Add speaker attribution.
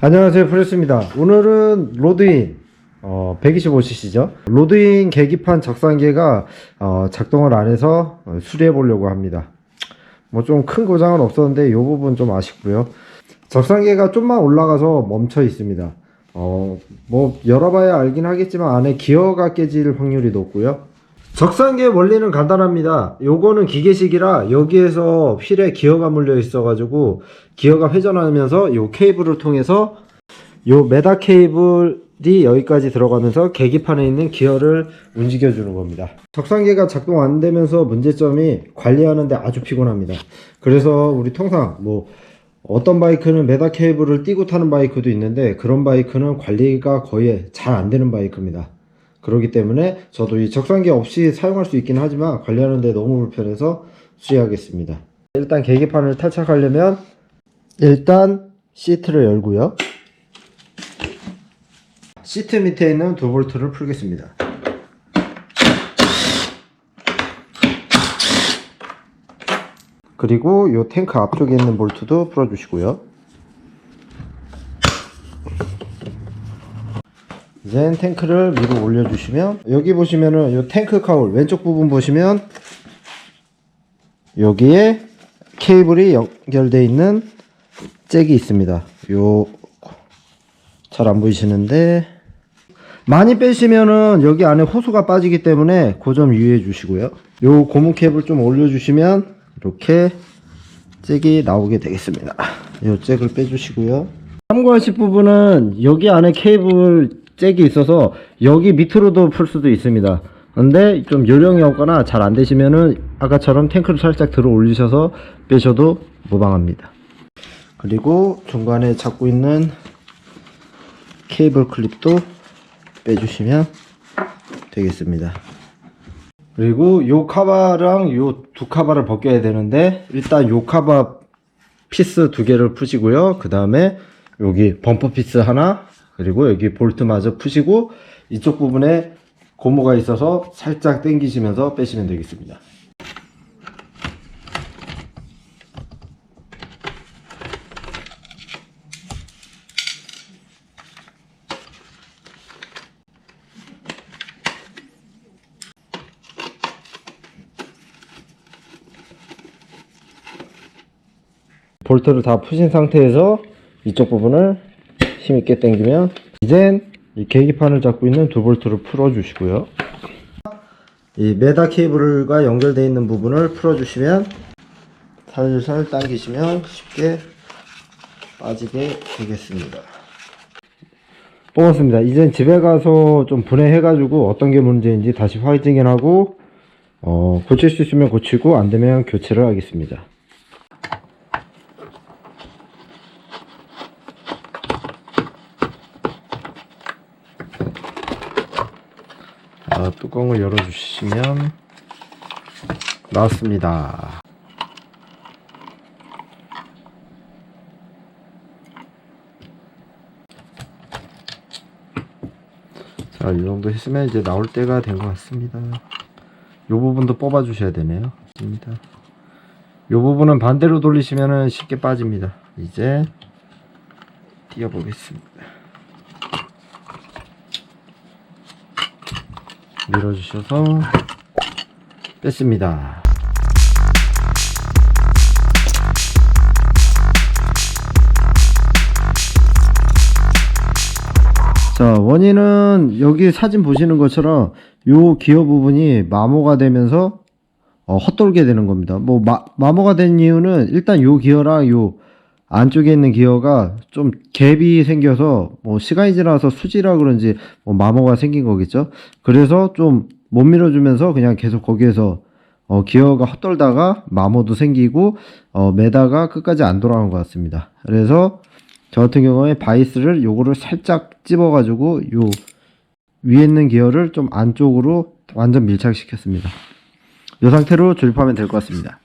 Speaker 1: 안녕하세요. 프레스입니다. 오늘은 로드인 어, 125cc죠? 로드인 계기판 적상기가 어, 작동을 안 해서 어, 수리해 보려고 합니다. 뭐 좀 큰 고장은 없었는데 이 부분 좀 아쉽고요. 적상기가 좀만 올라가서 멈춰 있습니다. 어, 뭐 열어봐야 알긴 하겠지만 안에 기어가 깨질 확률이 높고요 적상기의 원리는 간단합니다. 요거는 기계식이라 여기에서 휠에 기어가 물려 있어가지고 기어가 회전하면서 요 케이블을 통해서 요 메다 케이블이 여기까지 들어가면서 계기판에 있는 기어를 움직여 주는 겁니다. 적상기가 작동 안 되면서 문제점이 관리하는데 아주 피곤합니다. 그래서 우리 통상 뭐 어떤 바이크는 메다 케이블을 띄고 타는 바이크도 있는데 그런 바이크는 관리가 거의 잘 안 되는 바이크입니다. 그렇기 때문에 저도 이 적상기 없이 사용할 수 있긴 하지만 관리하는데 너무 불편해서 수리하겠습니다. 일단 계기판을 탈착하려면 일단 시트를 열고요. 시트 밑에 있는 두 볼트를 풀겠습니다. 그리고 이 탱크 앞쪽에 있는 볼트도 풀어주시고요. 젠 탱크를 위로 올려주시면 여기 보시면은 이 탱크 카울 왼쪽 부분 보시면 여기에 케이블이 연결되어 있는 잭이 있습니다. 요 잘 안 보이시는데 많이 빼시면은 여기 안에 호수가 빠지기 때문에 그 점 유의해 주시고요. 요 고무 캡을 좀 올려주시면 이렇게 잭이 나오게 되겠습니다. 요 잭을 빼주시고요. 참고하실 부분은 여기 안에 케이블 잭이 있어서 여기 밑으로도 풀 수도 있습니다. 근데 좀 요령이 없거나 잘 안 되시면은 아까처럼 탱크를 살짝 들어 올리셔서 빼셔도 무방합니다. 그리고 중간에 잡고 있는 케이블 클립도 빼주시면 되겠습니다. 그리고 요 카바랑 요 두 카바를 벗겨야 되는데 일단 요 카바 피스 두 개를 푸시고요. 그 다음에 여기 범퍼 피스 하나 그리고 여기 볼트 마저 푸시고 이쪽 부분에 고무가 있어서 살짝 당기시면서 빼시면 되겠습니다. 볼트를 다 푸신 상태에서 이쪽 부분을 힘있게 당기면 이젠 이 계기판을 잡고 있는 두 볼트를 풀어 주시고요. 이 메다 케이블과 연결되어 있는 부분을 풀어 주시면 살살 당기시면 쉽게 빠지게 되겠습니다. 뽑았습니다. 이젠 집에 가서 좀 분해해 가지고 어떤 게 문제인지 다시 화이팅하고 어, 고칠 수 있으면 고치고 안 되면 교체를 하겠습니다 자, 뚜껑을 열어주시면 나왔습니다. 자, 이 정도 했으면 이제 나올 때가 된 것 같습니다. 이 부분도 뽑아 주셔야 되네요. 입니다. 이 부분은 반대로 돌리시면 쉽게 빠집니다. 이제 띄워보겠습니다. 밀어주셔서 뺐습니다. 자 원인은 여기 사진 보시는 것처럼 요 기어 부분이 마모가 되면서 어, 헛돌게 되는 겁니다. 뭐 마, 마모가 된 이유는 일단 요 기어랑 요 안쪽에 있는 기어가 좀 갭이 생겨서 뭐 시간이 지나서 수지라 그런지 뭐 마모가 생긴 거겠죠. 그래서 좀 못 밀어주면서 그냥 계속 거기에서 어, 기어가 헛돌다가 마모도 생기고 어, 매다가 끝까지 안 돌아간 것 같습니다. 그래서 저 같은 경우에 바이스를 요거를 살짝 찝어가지고 요 위에 있는 기어를 좀 안쪽으로 완전 밀착시켰습니다. 이 상태로 조립하면 될 것 같습니다.